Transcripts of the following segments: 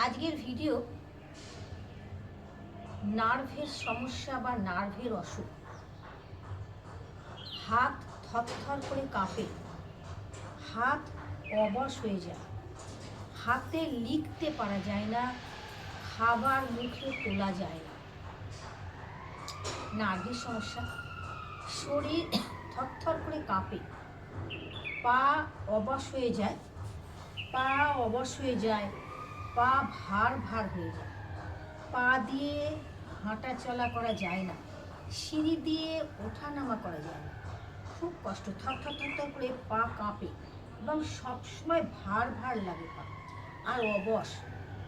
আজকের ভিডিও নার্ভের সমস্যা বা নার্ভের অসুখ। হাত থরথর করে কাঁপে। হাত অবশ হয়ে যায়। হাতে লিখতে পারা যায় না। খাবার মুখে তোলা যায় না। নার্ভের সমস্যা। শরীর থরথর করে কাঁপে। পা অবশ হয়ে যায়। পা অবশ হয়ে যায়। পা ভার ভার হয়ে যায়। পা দিয়ে হাঁটা চলা করা যায় না। সিঁড়ি দিয়ে ওঠা নামা করা যায় না। খুব কষ্ট। থর থর থর থর করে পা কাঁপে এবং সবসময় ভার ভার লাগে পা। আর অবশ।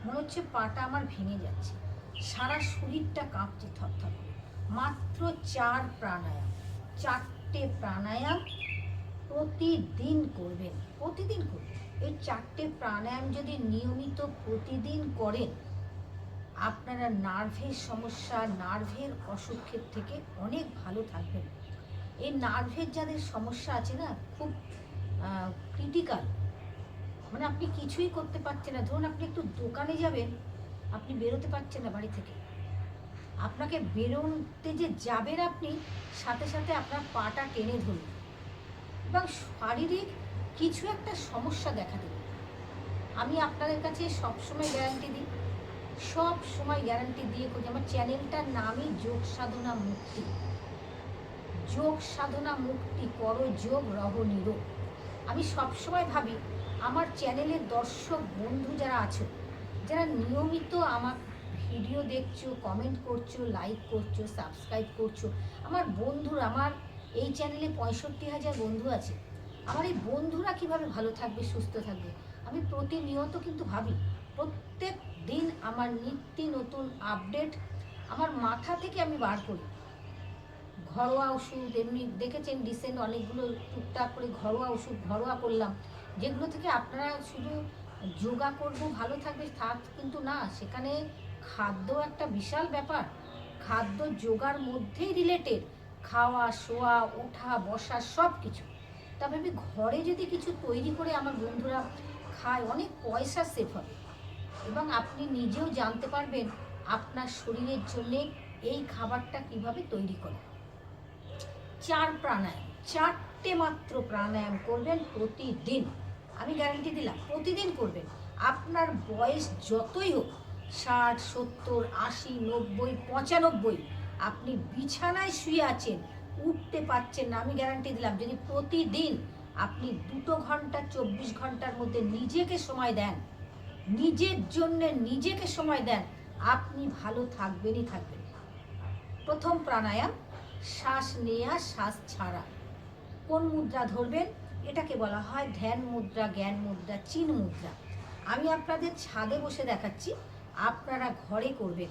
মনে হচ্ছে পাটা আমার ভেঙে যাচ্ছে। সারা শরীরটা কাঁপছে থর থর করে। মাত্র চার প্রাণায়াম। চারটে প্রাণায়াম প্রতিদিন করবেন। প্রতিদিন করবেন। এই চারটে প্রাণায়াম যদি নিয়মিত প্রতিদিন করেন, আপনারা নার্ভের সমস্যা, নার্ভের অসুখের থেকে অনেক ভালো থাকবেন। এই নার্ভের যাদের সমস্যা আছে না, খুব ক্রিটিক্যাল মানে আপনি কিছুই করতে পারছেন না। ধরুন আপনি একটু দোকানে যাবেন, আপনি বেরোতে পারছেন না বাড়ি থেকে। আপনাকে বেরোতে যে যাবেন আপনি, সাথে সাথে আপনার পাটা টেনে ধরুন। এবং শারীরিক কিছু একটা সমস্যা দেখা দেবে। আমি আপনাদের কাছে সবসময় গ্যারান্টি দিই সব সময় গ্যারান্টি দিয়ে করি, আমার চ্যানেলটার নামই যোগ সাধনা মুক্তি। যোগ সাধনা মুক্তি কর, যোগ রহ নিরোগ আমি সবসময় ভাবি, আমার চ্যানেলের দর্শক, বন্ধু যারা আছো, যারা নিয়মিত আমার ভিডিও দেখছ কমেন্ট করছ লাইক করছ সাবস্ক্রাইব করছ, আমার বন্ধুর, আমার এই চ্যানেলে পঁয়ষট্টি হাজার বন্ধু আছে আমার এই বন্ধুরা কীভাবে ভালো থাকবে, সুস্থ থাকবে? আমি প্রতিনিয়ত কিন্তু ভাবি, প্রত্যেক দিন আমার নিত্য নতুন আপডেট আমার মাথা থেকে আমি বার করি। ঘরোয়া ওষুধ, এমনি দেখেছেন রিসেন্ট অনেকগুলো টুকটাক করে ঘরোয়া ওষুধ, ঘরোয়া করলাম। যেগুলো থেকে আপনারা শুধু যোগা করব, ভালো থাকবে, তা কিন্তু না, সেখানে খাদ্য একটা বিশাল ব্যাপার। খাদ্য যোগার মধ্যেই রিলেটেড খাওয়া, শোয়া, ওঠা, বসা সব কিছু তবে আমি ঘরে যদি কিছু তৈরি করে আমার বন্ধুরা খায়, অনেক পয়সা সেভ হবে। এবং আপনি নিজেও জানতে পারবেন আপনার শরীরের জন্যে এই খাবারটা কীভাবে তৈরি করে। চার প্রাণায়াম, চারটে মাত্র প্রাণায়াম করবেন প্রতিদিন। আমি গ্যারান্টি দিলাম, প্রতিদিন করবেন। আপনার বয়স যতই হোক, ষাট, সত্তর, আশি, নব্বই, পঁচানব্বই, আপনি বিছানায় শুয়ে আছেন উঠতে পারছেন না, আমি গ্যারান্টি দিলাম, যদি প্রতিদিন আপনি দুটো ঘণ্টা, চব্বিশ ঘণ্টার মধ্যে নিজেকে সময় দেন, নিজের জন্য নিজেকে সময় দেন, আপনি ভালো থাকবেনই থাকবেন। প্রথম প্রাণায়াম, শ্বাস নেয়া, শ্বাস ছাড়া। কোন মুদ্রা ধরবেন? এটাকে বলা হয় ধ্যান মুদ্রা, জ্ঞান মুদ্রা, চিন মুদ্রা। আমি আপনাদের ছাদে বসে দেখাচ্ছি, আপনারা ঘরে করবেন।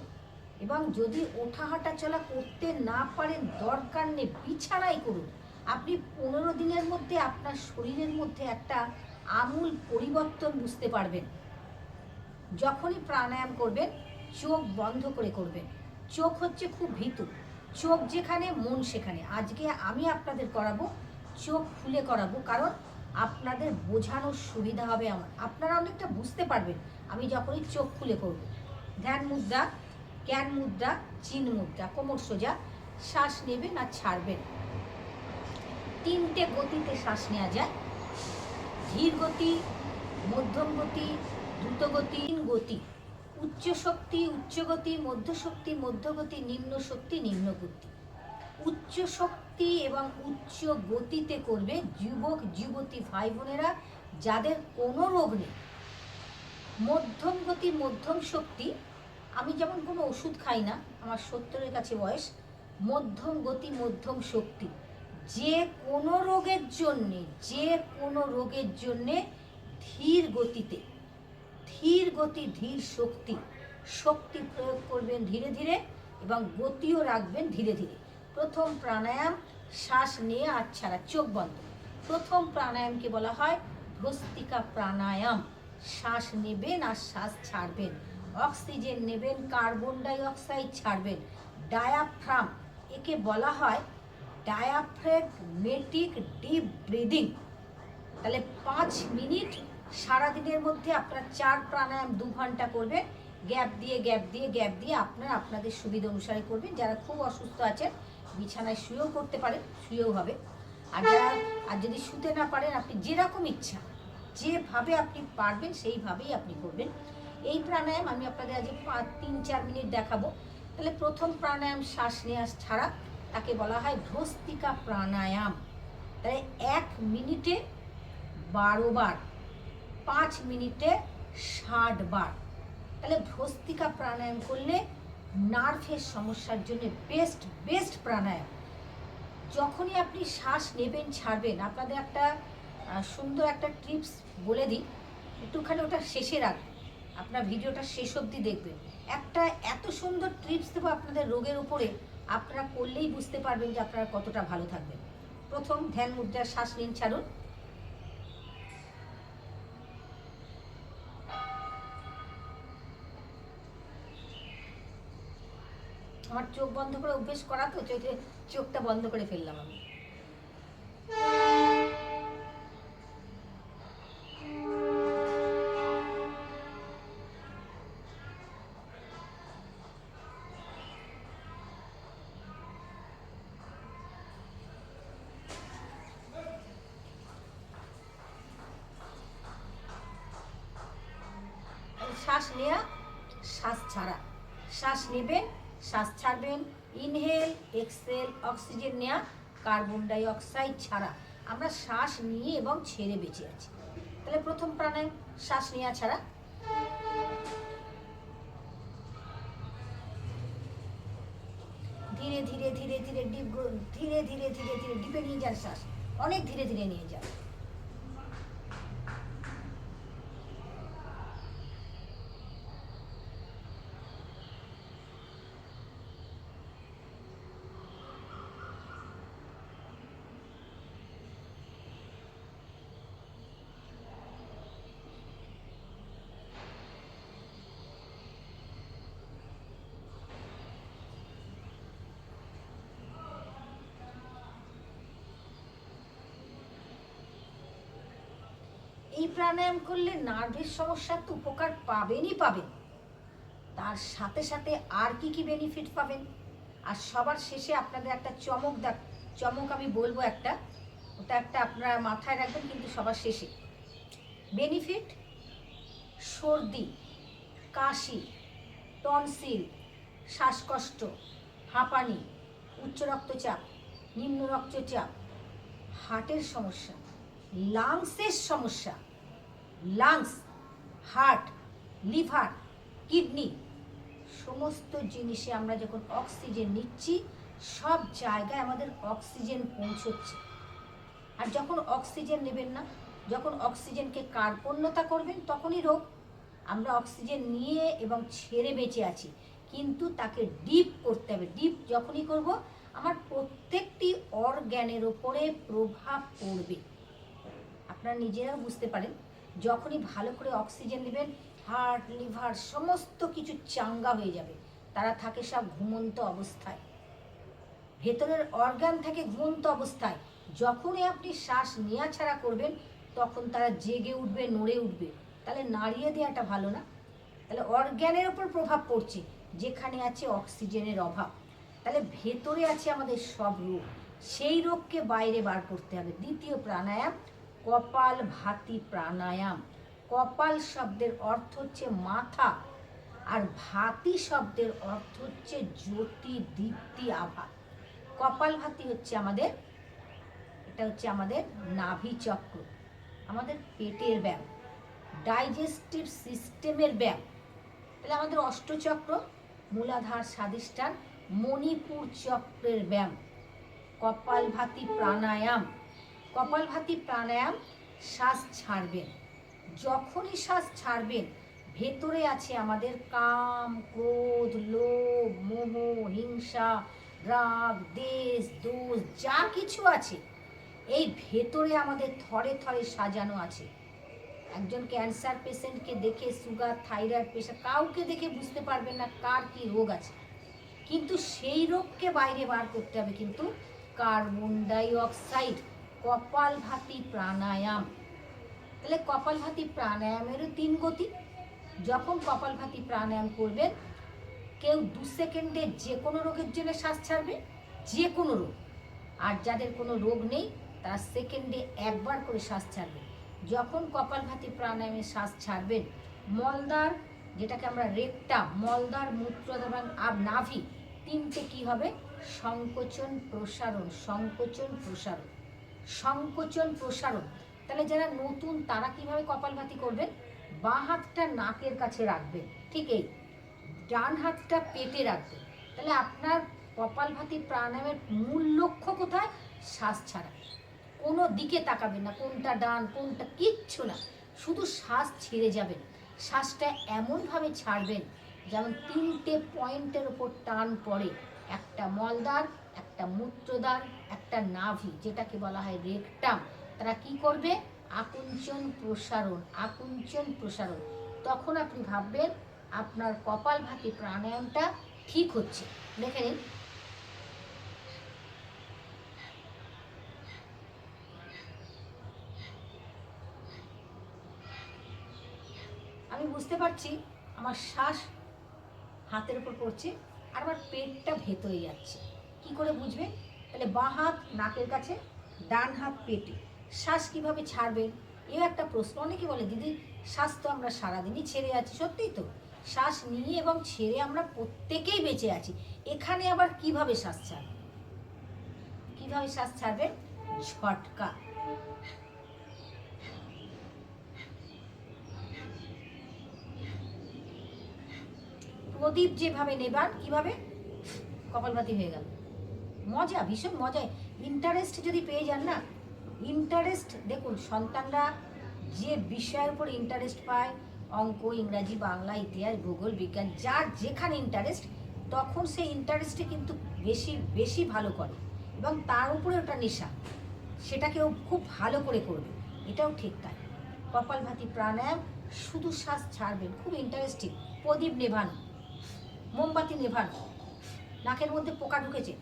এবং যদি ওঠা হাঁটা চলা করতে না পারেন, দরকার নেই। বিছানাই করুন। আপনি পনেরো দিনের মধ্যে আপনার শরীরের মধ্যে একটা আমূল পরিবর্তন বুঝতে পারবেন। যখনই প্রাণায়াম করবেন, চোখ বন্ধ করে করবেন। চোখ হচ্ছে খুব ভীতু। চোখ যেখানে, মন সেখানে। আজকে আমি আপনাদের করাবো, চোখ খুলে করাবো, কারণ আপনাদের বোঝানোর সুবিধা হবে আমার। আপনারা অনেকটা বুঝতে পারবেন আমি যখনই চোখ খুলে করব। ধ্যান মুদ্রা। জ্ঞান মুদ্রা চিন মুদ্রা, কোমর সোজা, শ্বাস নেবেন আর ছাড়বেন তিনটে গতিতে শ্বাস নেওয়া যায়। ধীর গতি, মধ্যম গতি, দ্রুত গতি গতি। উচ্চ শক্তি, উচ্চ গতি, মধ্য শক্তি মধ্যগতি নিম্ন শক্তি, নিম্ন গতি। উচ্চ শক্তি এবং উচ্চ গতিতে করবে যুবক, যুবতী ভাই বোনেরা যাদের কোনো রোগ নেই। মধ্যম গতি, মধ্যম শক্তি আমি যেমন কোনো ওষুধ খাই না, আমার সত্তরের কাছে বয়স, মধ্যম গতি, মধ্যম শক্তি। যে কোনো রোগের জন্যে, যে কোনো রোগের জন্যে ধীর গতিতে, ধীর গতি, ধীর শক্তি শক্তি প্রয়োগ করবেন ধীরে ধীরে এবং গতিও রাখবেন ধীরে ধীরে। প্রথম প্রাণায়াম, শ্বাস নিয়ে আর ছাড়া, চোখ বন্ধ। প্রথম প্রাণায়ামকে বলা হয় ভস্তিকা প্রাণায়াম। শ্বাস নেবেন আর শ্বাস ছাড়বেন। অক্সিজেন নেবেন, কার্বন ডাই অক্সাইড ছাড়বেন। ডায়াফ্রাম, একে বলা হয় ডায়াফ্রেগমেটিক ডিপ ব্রিদিং। তাহলে পাঁচ মিনিট সারাদিনের মধ্যে আপনার চার প্রাণায়াম দু ঘণ্টা করবেন। গ্যাপ দিয়ে গ্যাপ দিয়ে গ্যাপ দিয়ে আপনার আপনাদের সুবিধা অনুসারে করবেন। যারা খুব অসুস্থ আছেন, বিছানায় শুয়েও করতে পারেন, শুয়েও হবে। আর যারা, আর যদি শুতে না পারেন, আপনি যেরকম ইচ্ছা, যেভাবে আপনি পারবেন, সেইভাবেই আপনি করবেন। এই প্রাণায়াম আমি আপনাদের আজ পাঁচ- তিন, চার মিনিট দেখাবো। তাহলে প্রথম প্রাণায়াম শ্বাস নেওয়া ছাড়া তাকে বলা হয় ভ্রস্তিকা প্রাণায়াম। তাহলে এক মিনিটে বারো বার, পাঁচ মিনিটে ষাট বার। তাহলে ভ্রস্তিকা প্রাণায়াম করলে নার্ভের সমস্যার জন্য বেস্ট বেস্ট প্রাণায়াম। যখনই আপনি শ্বাস নেবেন, ছাড়বেন, আপনাদের একটা সুন্দর একটা টিপস বলে দিই। একটুখানি ওটা শেষে রাখবেন আপনার ভিডিওটা শেষ অবধি দেখবেন। একটা এত সুন্দর ট্রিপস দেবো আপনাদের রোগের উপরে, আপনারা করলেই বুঝতে পারবেন যে আপনারা কতটা ভালো থাকবেন। প্রথম ধ্যান মুদ্রার শ্বাস নিন, ছাড়ুন। আমার চোখ বন্ধ করে অভ্যেস করা তো চোখে চোখটা বন্ধ করে ফেললাম আমি। শ্বাস নেওয়া শ্বাস ছাড়া। শ্বাস নেবেন, শ্বাস ছাড়বেন। ইনহেল এক্সেল অক্সিজেন নেওয়া কার্বন ডাই অক্সাইড ছাড়া। আমরা শ্বাস নিয়ে এবং ছেড়ে বেঁচে আছি। তাহলে প্রথম প্রাণায়াম, শ্বাস নেওয়া ছাড়া। ধীরে ধীরে ধীরে ধীরে, ডিপ ধীরে ধীরে ধীরে ধীরে, ডিপে নিয়ে যান শ্বাস। অনেক ধীরে ধীরে নিয়ে যান। এই প্রাণায়াম করলে নার্ভের সমস্যার তো উপকার পাবেনই পাবেন। তার সাথে সাথে আর কি কি বেনিফিট পাবেন? আর সবার শেষে আপনাদের একটা চমক দেখ, চমক আমি বলব একটা, ওটা একটা আপনারা মাথায় রাখবেন কিন্তু সবার শেষে। বেনিফিট সর্দি, কাশি, টনসিল, শ্বাসকষ্ট, হাঁপানি, উচ্চ রক্তচাপ, নিম্ন রক্তচাপ, হার্টের সমস্যা লাংসের সমস্যা লাংস হার্ট লিভার কিডনি সমস্ত জিনিসে আমরা যখন অক্সিজেন নিচ্ছি, সব জায়গায় আমাদের অক্সিজেন পৌঁছচ্ছে। আর যখন অক্সিজেন নেবেন না, যখন অক্সিজেনকে কার্পণ্যতা করবেন, তখনই রোগ। আমরা অক্সিজেন নিয়ে এবং ছেড়ে বেঁচে আছি, কিন্তু তাকে ডিপ করতে হবে। ডিপ যখনই করব, আমার প্রত্যেকটি অর্গ্যানের ওপরে প্রভাব পড়বে। আপনারা নিজেরাও বুঝতে পারেন। যখনই ভালো করে অক্সিজেন নেবেন, হার্ট, লিভার, সমস্ত কিছু চাঙ্গা হয়ে যাবে। তারা থাকে সব ঘুমন্ত অবস্থায়। ভেতরের অর্গান থাকে ঘুমন্ত অবস্থায়। যখনই আপনি শ্বাস নেওয়া ছাড়া করবেন, তখন তারা জেগে উঠবে, নড়ে উঠবে। তাহলে নাড়িয়ে দেওয়াটা ভালো না। তাহলে অর্গ্যানের ওপর প্রভাব পড়ছে, যেখানে আছে অক্সিজেনের অভাব। তাহলে ভেতরে আছে আমাদের সব রোগ। সেই রোগকে বাইরে বার করতে হবে। দ্বিতীয় প্রাণায়াম কপাল ভাতি প্রাণায়াম। কপাল শব্দের অর্থ হচ্ছে মাথা আর ভাতি শব্দের অর্থ হচ্ছে জ্যোতি, দীপ্তি, আভা। কপাল ভাতি হচ্ছে আমাদের, এটা হচ্ছে আমাদের নাভি চক্র, আমাদের পেটের ব্যায়াম, ডাইজেস্টিভ সিস্টেমের ব্যায়াম। তাহলে আমাদের অষ্টচক্র, মূলাধার স্বাদিষ্ঠান মণিপুর চক্রের ব্যায়াম। কপালভাতি প্রাণায়াম। কপালভাতি প্রাণায়াম, শ্বাস ছাড়বেন। যখনই শ্বাস ছাড়বেন, ভেতরে আছে আমাদের কাম, ক্রোধ, লোভ, মোহ, হিংসা, রাগ, দেশ, দোষ, যা কিছু আছে, এই ভেতরে আমাদের থরে থরে সাজানো আছে। একজন ক্যান্সার পেশেন্টকে দেখে, সুগার, থাইরয়েড প্রেশার, কাউকে দেখে বুঝতে পারবেন না কার কি রোগ আছে। কিন্তু সেই রোগকে বাইরে বার করতে হবে কিন্তু carbon dioxide Kapalbhati pranayama. তাহলে কপালভাতি প্রাণায়ামেরও তিন গতি। যখন কপালভাতি প্রাণায়াম করবেন, কেউ দু সেকেন্ডে যে কোনো রোগের জন্য শ্বাস ছাড়বে যে কোনো রোগ। আর যাদের কোনো রোগ নেই, তারা সেকেন্ডে একবার করে শ্বাস ছাড়বে। যখন কপালভাতি প্রাণায়ামে শ্বাস ছাড়বেন মলদার যেটাকে আমরা রেকটা মলদার মূত্রদান আর নাভি, তিনটে কি হবে? সংকোচন, প্রসারণ সংকোচন, প্রসারণ। সংকোচন প্রসারণ। তাহলে যারা নতুন, তারা কীভাবে কপালভাতি করবেন বাঁ হাতটা নাকের কাছে রাখবেন ঠিক এই। ডান হাতটা পেটে রাখবেন তাহলে আপনার কপালভাতি প্রাণায়ামের মূল লক্ষ্য কোথায়? শ্বাস ছাড়া। কোনো দিকে তাকাবেন না। কোনটা ডান, কোনটা কিচ্ছু না। শুধু শ্বাস ছেড়ে যাবেন। শ্বাসটা এমনভাবে ছাড়বেন, যেমন তিনটে পয়েন্টের ওপর টান পড়ে। একটা মলদার একটা মূত্রদার, একটা নাভি, যেটাকে বলা হয় রেকটাম। তারা কি করবে? আকুঞ্চন প্রসারণ আকুঞ্চন প্রসারণ। তখন আপনি ভাববেন, আপনার কপালভাতি প্রাণায়ামটা ঠিক হচ্ছে। দেখে আমি বুঝতে পারছি, আমার শ্বাস হাতের উপর পড়ছে, আর আমার পেটটা ভেতরে যাচ্ছে। কি করে বুঝবে? তাহলে বাঁ হাত নাকের কাছে, ডান হাত পেটে। শ্বাস কীভাবে ছাড়বেন? এও একটা প্রশ্ন। অনেকে বলে, দিদি, শ্বাস তো আমরা সারাদিনই ছেড়ে আছি, সত্যিই তো। শ্বাস নিয়ে এবং ছেড়ে আমরা প্রত্যেকেই বেঁচে আছি। এখানে আবার কীভাবে শ্বাস ছাড়বেন কীভাবে শ্বাস ছাড়বেন? ঝটকা। প্রদীপ যেভাবে নেবার, কীভাবে? কপালভাতি হয়ে গেল। মজা, ভীষণ মজায় ইন্টারেস্ট যদি পেয়ে যান না ইন্টারেস্ট দেখুন, সন্তানরা যে বিষয়ের উপর ইন্টারেস্ট পায়, অঙ্ক, ইংরাজি, বাংলা, ইতিহাস, ভূগোল, বিজ্ঞান, যার যেখানে ইন্টারেস্ট তখন সেই ইন্টারেস্টে কিন্তু বেশি বেশি ভালো করে। এবং তার উপরে ওটা নেশা, সেটাকেও খুব ভালো করে করবে। এটাও ঠিক তাই। কপালভাতি প্রাণায়াম, শুধু শ্বাস ছাড়বেন, খুব ইন্টারেস্টিং প্রদীপ নেভানো, মোমবাতি নেভানো, নাকের মধ্যে পোকা ঢুকেছে।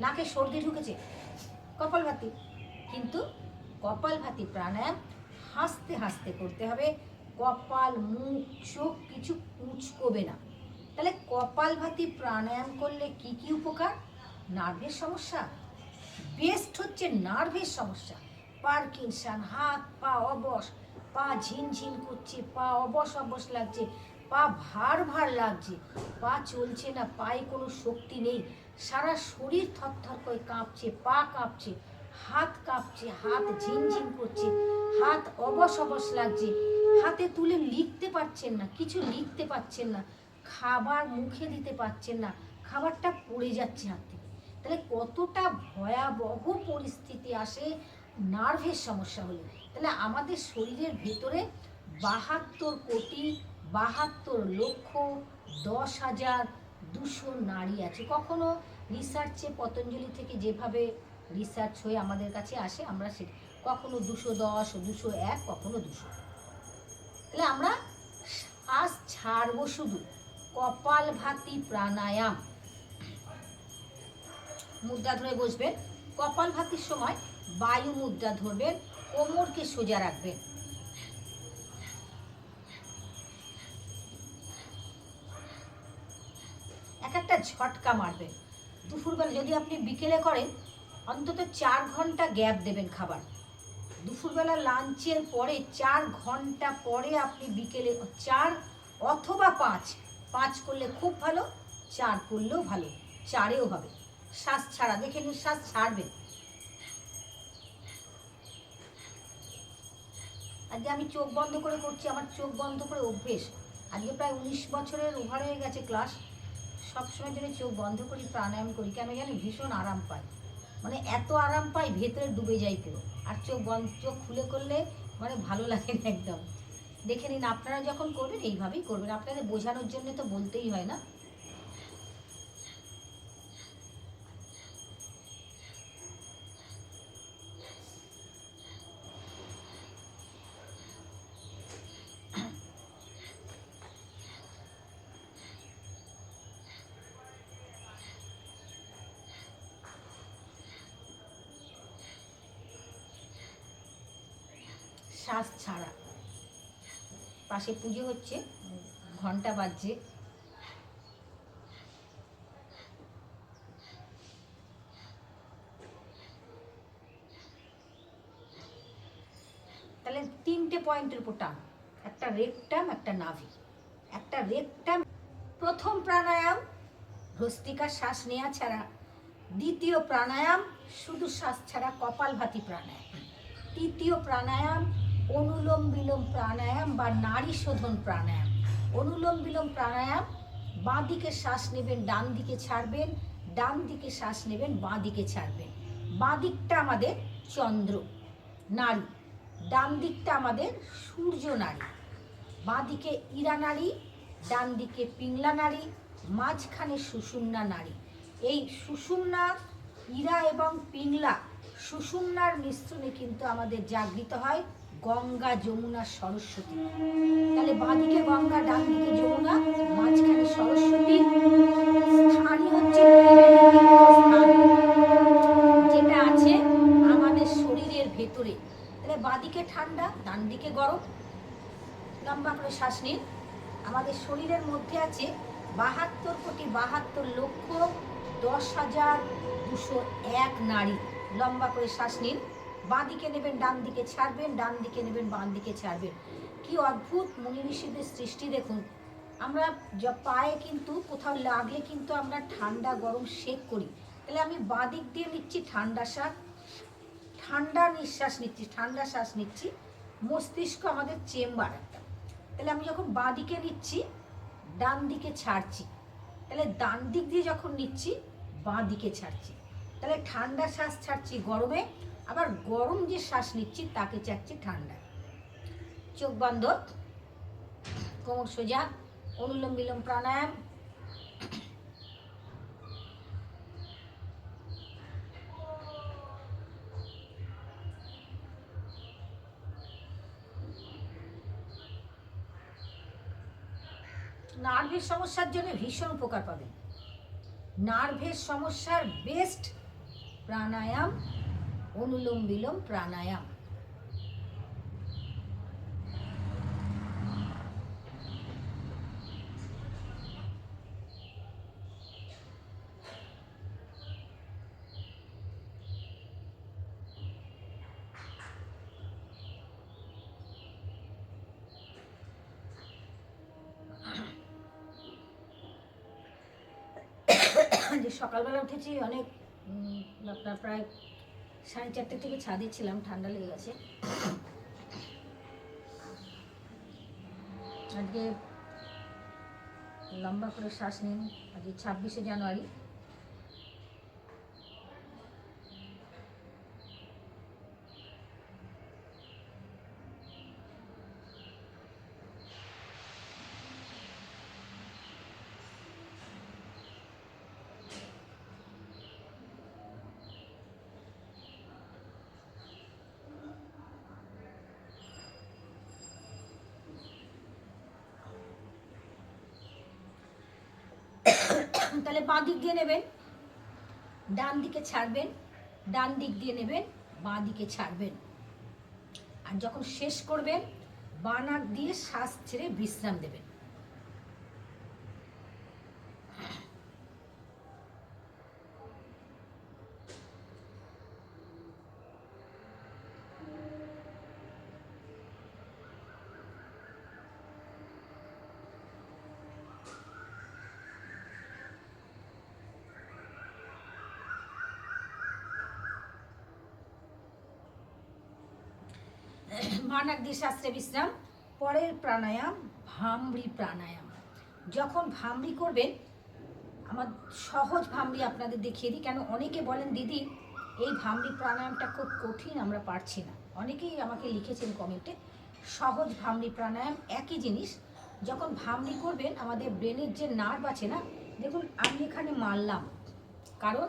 নাকে সর্দি ঢুকেছে। কপালভাতি কিন্তু কপালভাতি প্রাণায়াম হাসতে হাসতে করতে হবে। কপাল, মুখ, চোখ কিছু কুচকোবে না। তাহলে কপালভাতি প্রাণায়াম করলে কি কি উপকার? নার্ভের সমস্যা। বেস্ট হচ্ছে নার্ভের সমস্যা। পার্কিনসন, হাত, পা অবশ। পা ঝিনঝিন করছে, পা অবশ অবশ লাগছে, পা ভার ভার লাগছে। পা চলছে না, পায়ে কোনো শক্তি নেই। সারা শরীর থরথর করে কাঁপছে, পা কাঁপছে, হাত কাঁপছে, হাত ঝিনঝিন করছে, হাত অবশ অবশ লাগছে, হাতে তুলে লিখতে পারছেন না, কিছু লিখতে পারছেন না, খাবার মুখে দিতে পারছেন না, খাবারটা পড়ে যাচ্ছে হাত থেকে। তাহলে কতটা ভয়াবহ পরিস্থিতি আসে, নার্ভের সমস্যা হলে। তাহলে আমাদের শরীরের ভেতরে বাহাত্তর কোটি, বাহাত্তর লক্ষ দশ হাজার দুশো নারী আছে। কখনো রিসার্চে পতঞ্জলি থেকে যেভাবে রিসার্চ হয়ে আমাদের কাছে আসে, আমরা সে, কখনো দুশো দশ, দুশো এক, কখনো দুশো। তাহলে আমরা শ্বাস ছাড়বো শুধু কপালভাতি প্রাণায়াম। মুদ্রা ধরে বসবেন। কপালভাতির সময় বায়ু মুদ্রা ধরবেন, কোমরকে সোজা রাখবেন। এক একটা ঝটকা মারবেন। দুপুরবেলা যদি আপনি বিকেলে করেন, অন্তত চার ঘণ্টা গ্যাপ দেবেন খাবার। দুপুরবেলা লাঞ্চের পরে চার ঘণ্টা পরে আপনি বিকেলে চার অথবা পাঁচ পাঁচ করলে খুব ভালো, চার করলেও ভালো, চারেও হবে। শ্বাস ছাড়া, দেখে নিন, শ্বাস ছাড়বে। আজকে আমি চোখ বন্ধ করে করছি, আমার চোখ বন্ধ করে অভ্যেস। আজকে প্রায় উনিশ বছরের ওভার হয়ে গেছে ক্লাস সবসময় জন্য চোখ বন্ধ করি, প্রাণায়াম করি, কেন জানি ভীষণ আরাম পাই। মানে এত আরাম পাই, ভেতরে ডুবে যাই পুরো। আর চোখ বন্ধ, চোখ খুলে করলে মানে ভালো লাগে না একদম। দেখে নিন, আপনারা যখন করবেন, এইভাবেই করবেন। আপনাদের বোঝানোর জন্য তো বলতেই হয় না। পাশে পুজো হচ্ছে, ঘণ্টা বাজছে। তাহলে তিনটে পয়েন্টের উপর টান। একটা রেকটাম, একটা নাভি। একটা রেকটাম, প্রথম প্রাণায়াম, ভস্তিকা শ্বাস নেওয়া ছাড়া। দ্বিতীয় প্রাণায়াম, শুধু শ্বাস ছাড়া কপালভাতি প্রাণায়াম। তৃতীয় প্রাণায়াম অনুলোম বিলোম প্রাণায়াম বা নারী শোধন প্রাণায়াম। অনুলোম বিলোম প্রাণায়াম, বাঁ দিকে শ্বাস নেবেন, ডান দিকে ছাড়বেন, ডান দিকে শ্বাস নেবেন, বাঁ দিকে ছাড়বেন। বাঁ দিকটা আমাদের চন্দ্র, নারী। ডান দিকটা আমাদের সূর্য নারী। বাঁ দিকে ইরা নারী, ডান দিকে পিংলা নারী, মাঝখানে সুষুম্না নারী। এই সুষুম্না, ইরা এবং পিংলা, সুষুম্নার মিশ্রণে কিন্তু আমাদের জাগৃত হয় গঙ্গা, যমুনা, সরস্বতী। তাহলে বাঁদিকে গঙ্গা ডান দিকে যমুনা, মাঝখানে সরস্বতী। স্থানই হচ্ছে যেটা আছে আমাদের শরীরের ভেতরে। তাহলে বাঁদিকে ঠান্ডা ডান দিকে গরম। লম্বা করে শ্বাস নিন। আমাদের শরীরের মধ্যে আছে বাহাত্তর কোটি বাহাত্তর লক্ষ দশ হাজার দুশো এক নারী। লম্বা করে শ্বাস নিন। বাঁ দিকে নেবেন, ডান দিকে ছাড়বেন, ডান দিকে নেবেন, বাঁ দিকে ছাড়বেন। কি অদ্ভুত মুনি ঋষিদের সৃষ্টি দেখুন। আমরা যা পায়ে কিন্তু কোথাও লাগলে কিন্তু আমরা ঠান্ডা গরম শেক করি। তাহলে আমি বাঁ দিক দিয়ে নিচ্ছি ঠান্ডা শ্বাস ঠান্ডা নিঃশ্বাস নিচ্ছি, ঠান্ডা শ্বাস নিচ্ছি, মস্তিষ্ক আমাদের চেম্বার একটা। তাহলে আমি যখন বাঁ দিকে নিচ্ছি, ডান দিকে ছাড়ছি, তাহলে ডান দিক দিয়ে যখন নিচ্ছি, বাঁ দিকে ছাড়ছি। তাহলে ঠান্ডা শ্বাস ছাড়ছি গরমে আবার গরম যে শ্বাস নিচ্ছি, তাকে চাচ্ছি ঠান্ডা চোখ বন্ধ, কোমর সোজা, অনুলোম বিলোম প্রাণায়াম। নার্ভের সমস্যার জন্য ভীষণ উপকার পাবেন। নার্ভের সমস্যার বেস্ট প্রাণায়াম অনুলোম বিলোম প্রাণায়াম। সকালবেলা উঠেছি অনেক আপনার প্রায় সাড়ে চারটে থেকে ছাদে ছিলাম, ঠান্ডা লেগে গেছে। আজকে লম্বা করে শ্বাস নিন, আজকে ছাব্বিশে জানুয়ারি। তাহলে বাঁ দিক দিয়ে নেবেন। ডান দিকে ছাড়বেন, ডান দিক দিয়ে নেবেন, বাঁ দিকে ছাড়বেন। আর যখন শেষ করবেন, বাঁ নাক দিয়ে শ্বাস ছেড়ে বিশ্রাম দেবেন। দিয়ে শাস্ত্রে বিশ্রাম, পরের প্রাণায়াম ভামরি প্রাণায়াম। যখন ভামরি করবেন, আমার সহজ ভামরি আপনাদের দেখিয়ে দিই, কেন অনেকে বলেন, দিদি, এই ভামরি প্রাণায়ামটা খুব কঠিন, আমরা পারছি না। অনেকেই আমাকে লিখেছেন কমেন্টে, সহজ ভামরি প্রাণায়াম একই জিনিস, যখন ভামরি করবেন, আমাদের ব্রেনের যে নার্ভ আছে না, দেখুন, আমি এখানে মারলাম। কারণ,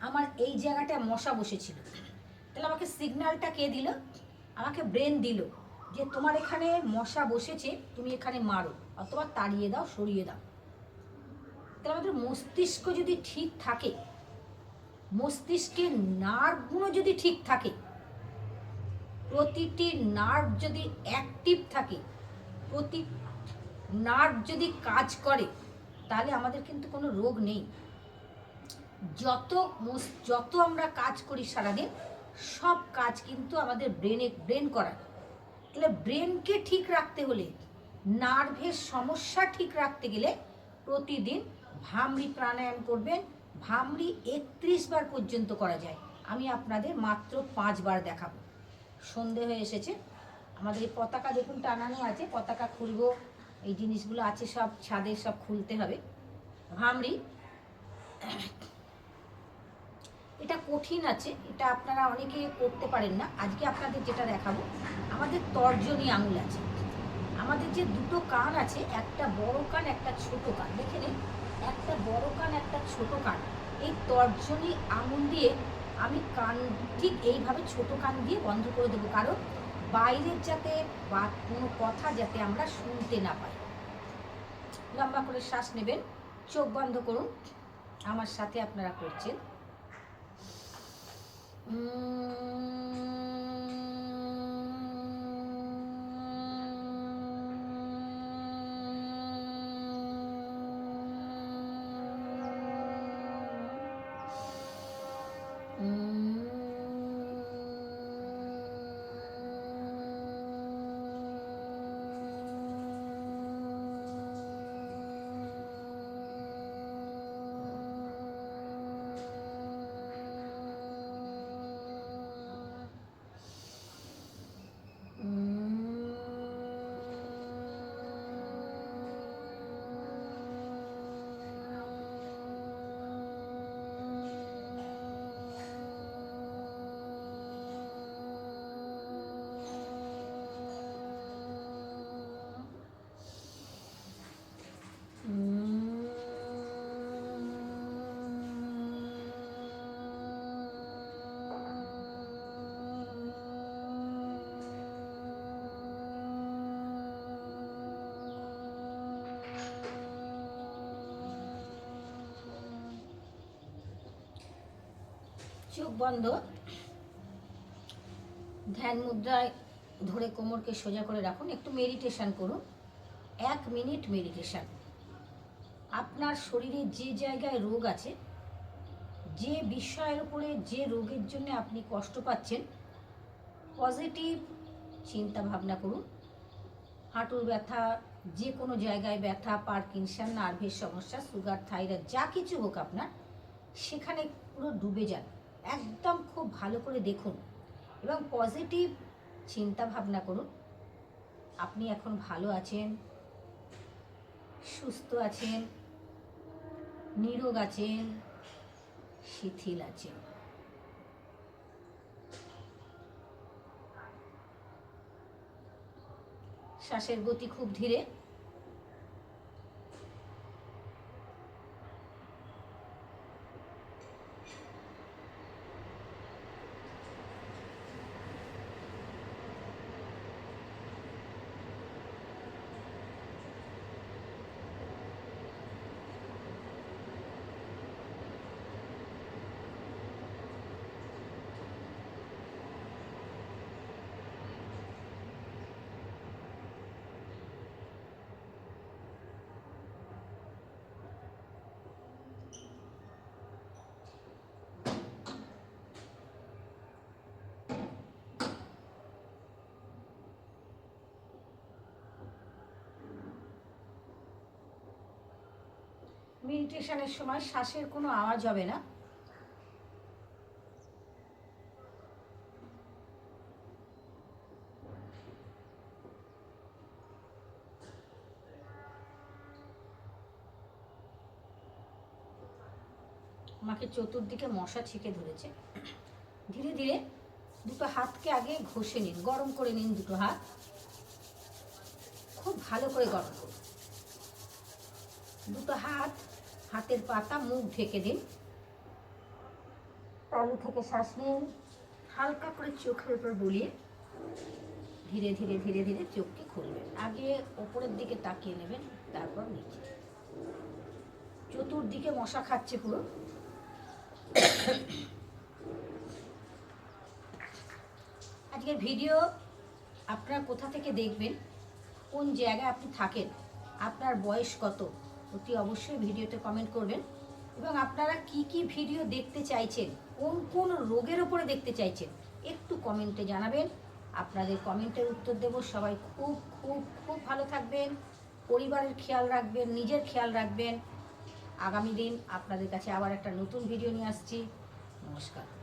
আমার এই জায়গাটায় মশা বসেছিল। তাহলে আমাকে সিগন্যালটা কে দিল? আমাকে ব্রেন দিল যে তোমার এখানে মশা বসেছে, তুমি এখানে মারো অথবা তাড়িয়ে দাও, সরিয়ে দাও। তাহলে আমাদের মস্তিষ্ক যদি ঠিক থাকে মস্তিষ্কের নার্ভগুলো যদি ঠিক থাকে, প্রতিটি নার্ভ যদি অ্যাক্টিভ থাকে, প্রতি নার্ভ যদি কাজ করে, তাহলে আমাদের কিন্তু কোনো রোগ নেই। যত যত আমরা কাজ করি সারাদিন সব কাজ কিন্তু আমাদের ব্রেনে ব্রেন করা তাহলে ব্রেনকে ঠিক রাখতে হলে নার্ভের সমস্যা ঠিক রাখতে গেলে প্রতিদিন ভামরি প্রাণায়াম করবেন, ভামরি একত্রিশ বার পর্যন্ত করা যায়। আমি আপনাদের মাত্র পাঁচবার দেখাবো। সন্ধে হয়ে এসেছে। আমাদের এই পতাকা দেখুন টানানো আছে, পতাকা খুলবো, এই জিনিসগুলো আছে সব, ছাদে সব খুলতে হবে। ভামরি এটা কঠিন আছে, এটা আপনারা অনেকে করতে পারেন না। আজকে আপনাদের যেটা দেখাবো, আমাদের তর্জনী আঙুল আছে। আমাদের যে দুটো কান আছে, একটা বড় কান, একটা ছোট কান। দেখে নিন, একটা বড় কান, একটা ছোট কান। এই তর্জনী আঙুল দিয়ে আমি কান ঠিক এইভাবে ছোট কান দিয়ে বন্ধ করে দেবো। কারণ বাইরের যাতে বা কোনো কথা যাতে আমরা শুনতে না পাই। লম্বা করে শ্বাস নেবেন, চোখ বন্ধ করুন। আমার সাথে আপনারা করছেন। 嗯。চোখ বন্ধ। ধ্যান মুদ্রায় ধরে কোমরকে সোজা করে রাখুন, একটু মেডিটেশন করুন। এক মিনিট মেডিটেশন আপনার শরীরে যে জায়গায় রোগ আছে, যে বিষয়ের উপরে যে রোগের জন্য আপনি কষ্ট পাচ্ছেন পজিটিভ চিন্তা ভাবনা করুন। হাঁটুর ব্যথা, যে কোনো জায়গায় ব্যথা, পার্কিনসন, নার্ভের সমস্যা, সুগার, থাইরয়েড, যা কিছু হোক আপনার, সেখানে পুরো ডুবে যান। একদম খুব ভালো করে দেখুন এবং পজিটিভ চিন্তা ভাবনা করুন। আপনি এখন ভালো আছেন, সুস্থ আছেন, নিরোগ আছেন, শিথিল আছেন। শ্বাসের গতি খুব ধীরে মেডিটেশনের সময় শ্বাসের কোনো আওয়াজ হবে না। আমাকে চতুর্দিকে মশা ছেঁকে ধরেছে। ধীরে ধীরে দুটো হাতকে আগে ঘষে নিন, গরম করে নিন দুটো হাত। খুব ভালো করে গরম করুন। দুটো হাত হাতের পাতা, মুখ ঢেকে দিন। তালু থেকে শ্বাস নিন। হালকা করে চোখের উপর বুলিয়ে ধীরে ধীরে ধীরে ধীরে চোখকে খুলবেন। আগে ওপরের দিকে তাকিয়ে নেবেন, তারপর নিচে। চতুর্দিকে মশা খাচ্ছে পুরো। আজকের ভিডিও আপনারা কোথা থেকে দেখবেন? কোন জায়গায় আপনি থাকেন? আপনার বয়স কত? অতি অবশ্যই ভিডিওতে কমেন্ট করবেন। এবং আপনারা কি কি ভিডিও দেখতে চাইছেন, কোন কোন রোগের ওপরে দেখতে চাইছেন, একটু কমেন্টে জানাবেন। আপনাদের কমেন্টের উত্তর দেব। সবাই খুব খুব খুব ভালো থাকবেন। পরিবারের খেয়াল রাখবেন, নিজের খেয়াল রাখবেন। আগামী দিন আপনাদের কাছে আবার একটা নতুন ভিডিও নিয়ে আসছি। নমস্কার।